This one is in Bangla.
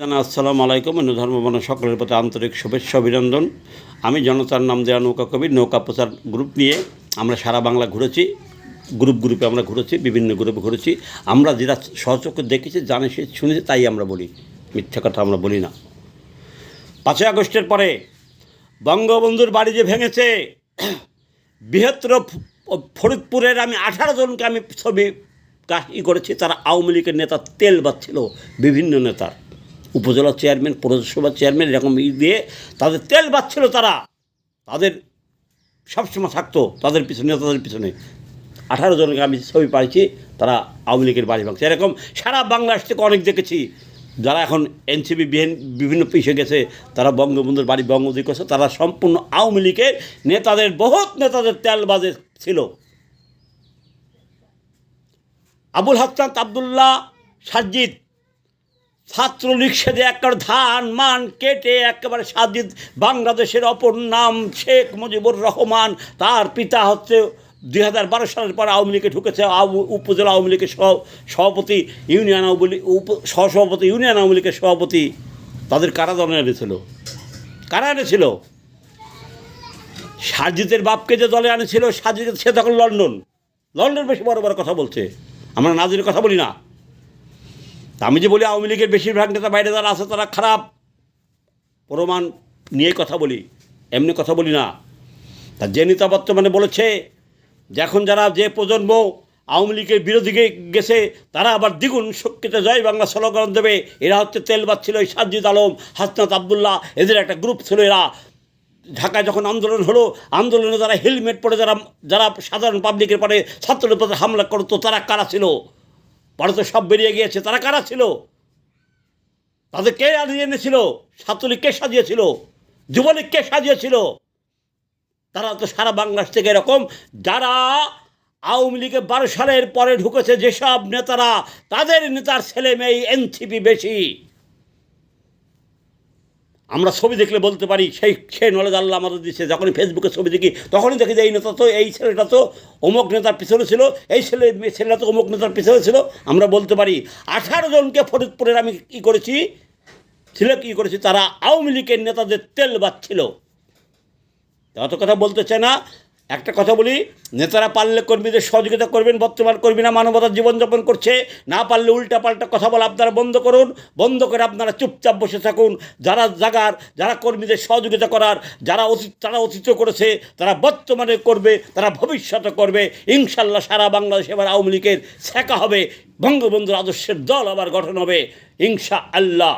জানা, আসসালামু আলাইকুম অন্য ধর্মবর্ণ সকলের প্রতি আন্তরিক শুভেচ্ছা, অভিনন্দন। আমি জনতার নাম দেওয়া নৌকা কবি, নৌকা প্রচার গ্রুপ নিয়ে আমরা সারা বাংলা ঘুরেছি, গ্রুপ গ্রুপে আমরা ঘুরেছি, বিভিন্ন গ্রুপে ঘুরেছি। আমরা যেটা সহচক্ষে দেখেছি, জানে সে, শুনেছি, তাই আমরা বলি। মিথ্যা কথা আমরা বলি না। পাঁচই আগস্টের পরে বঙ্গবন্ধুর বাড়ি যে ভেঙেছে, বৃহত্তর ফরিদপুরের আমি আঠারো জনকে আমি ছবি ই করেছি, তারা আওয়ামী লীগের নেতা, তেল বাচ্ছিল বিভিন্ন নেতার। উপজেলা চেয়ারম্যান, পৌরসভা চেয়ারম্যান এরকম ই দিয়ে তাদের তেল বাচ্ছিল তারা। তাদের সবসময় থাকতো, তাদের পিছনে নেতাদের পিছনে। আঠারো জনকে আমি ছবি পাইছি, তারা আওয়ামী লীগের বাড়ি ভাঙছে এরকম সারা বাংলাদেশ থেকে অনেক দেখেছি। যারা এখন এনসিপি বিহীন বিভিন্ন পিছিয়ে গেছে, তারা বঙ্গবন্ধুর বাড়ি বঙ্গবন্ধু করছে, তারা সম্পূর্ণ আওয়ামী লীগের নেতাদের, বহুত নেতাদের তেলবাজে ছিল। আবুল হাসান, আবদুল্লাহ সাজিদ ছাত্রলীগ সেদে একটা ধান মান কেটে একেবারে সাজিদ বাংলাদেশের অপর নাম শেখ মুজিবুর রহমান। তার পিতা হচ্ছে দুই হাজার বারো সালের পর আওয়ামী লীগে ঢুকেছে। উপজেলা আওয়ামী লীগের সভাপতি, ইউনিয়ন আওয়ামী লীগ সহসভাপতি, ইউনিয়ন আওয়ামী লীগের সভাপতি। তাদের কারা দলে এনেছিল? কারা এনেছিল? সাজিদের বাপকে যে দলে আনেছিল সাজিদ সে তখন লন্ডন। লন্ডন বেশি বড় বড় কথা বলছে। আমরা নাজির কথা বলি না। আমি যে বলি আওয়ামী লীগের বেশিরভাগ নেতা বাইরে যারা আছে, তারা খারাপ। প্রমাণ নিয়ে কথা বলি, এমনি কথা বলি না। তা যে নেতা বর্তমানে বলেছে যে এখন যারা যে প্রজন্ম আওয়ামী লীগের বিরোধী গেছে, তারা আবার দ্বিগুণ শক্তিতে জয় বাংলা স্লোগান দেবে। এরা হচ্ছে তেলবাদ ছিল এই সাজিদ আলম, হাসনাত আবদুল্লাহ, এদের একটা গ্রুপ ছিল এরা। ঢাকায় যখন আন্দোলন হলো, আন্দোলনে যারা হেলমেট পরে যারা যারা সাধারণ পাবলিকের পরে ছাত্রদের হামলা করতো, তারা কারা ছিল? ভারতে সব বেরিয়ে গিয়েছে। তারা কারা ছিল? তাদের কে আনিয়ে এনেছিল? ছাত্রলীগ কে সাজিয়েছিল? যুবলীগ কে সাজিয়েছিল? তারা তো সারা বাংলাদেশ থেকে এরকম। যারা আওয়ামী লীগে বারো সালের পরে ঢুকেছে যেসব নেতারা, তাদের নেতার ছেলে মেয়ে এনসিপি বেশি। আমরা ছবি দেখলে বলতে পারি, সেই সেই নলেজ আল্লাহ আমাদের দিচ্ছে যখনই ফেসবুকে ছবি দেখি, তখনই দেখি যে এই নেতা তো, এই ছেলেটা তো অমুক নেতার পিছনে ছিল, এই ছেলে ছেলেটা তো অমুক নেতার পিছনে ছিল। আমরা বলতে পারি, আঠারো জনকে ফরিদপুরের আমি কী করেছি? ছিল কী করেছি? তারা আওয়ামী লীগের নেতাদের তেল বাচ্ছিল অত কথা বলতে চায় না। একটা কথা বলি, নেতারা পারলে কর্মীদের সহযোগিতা করবেন, বর্তমান কর্মীরা মানবতার জীবনযাপন করছে, না পারলে উল্টাপাল্টা কথা বলা আপনারা বন্ধ করুন, বন্ধ করে আপনারা চুপচাপ বসে থাকুন, যারা জাগার, যারা কর্মীদের সহযোগিতা করার, যারা অতীত তারা অতীত করেছে, তারা বর্তমানে করবে, তারা ভবিষ্যতে করবে ইনশাল্লাহ সারা বাংলাদেশ এবার আওয়ামী লীগের শেখা হবে, বঙ্গবন্ধুর আদর্শের দল আবার গঠন হবে ইনশা আল্লাহ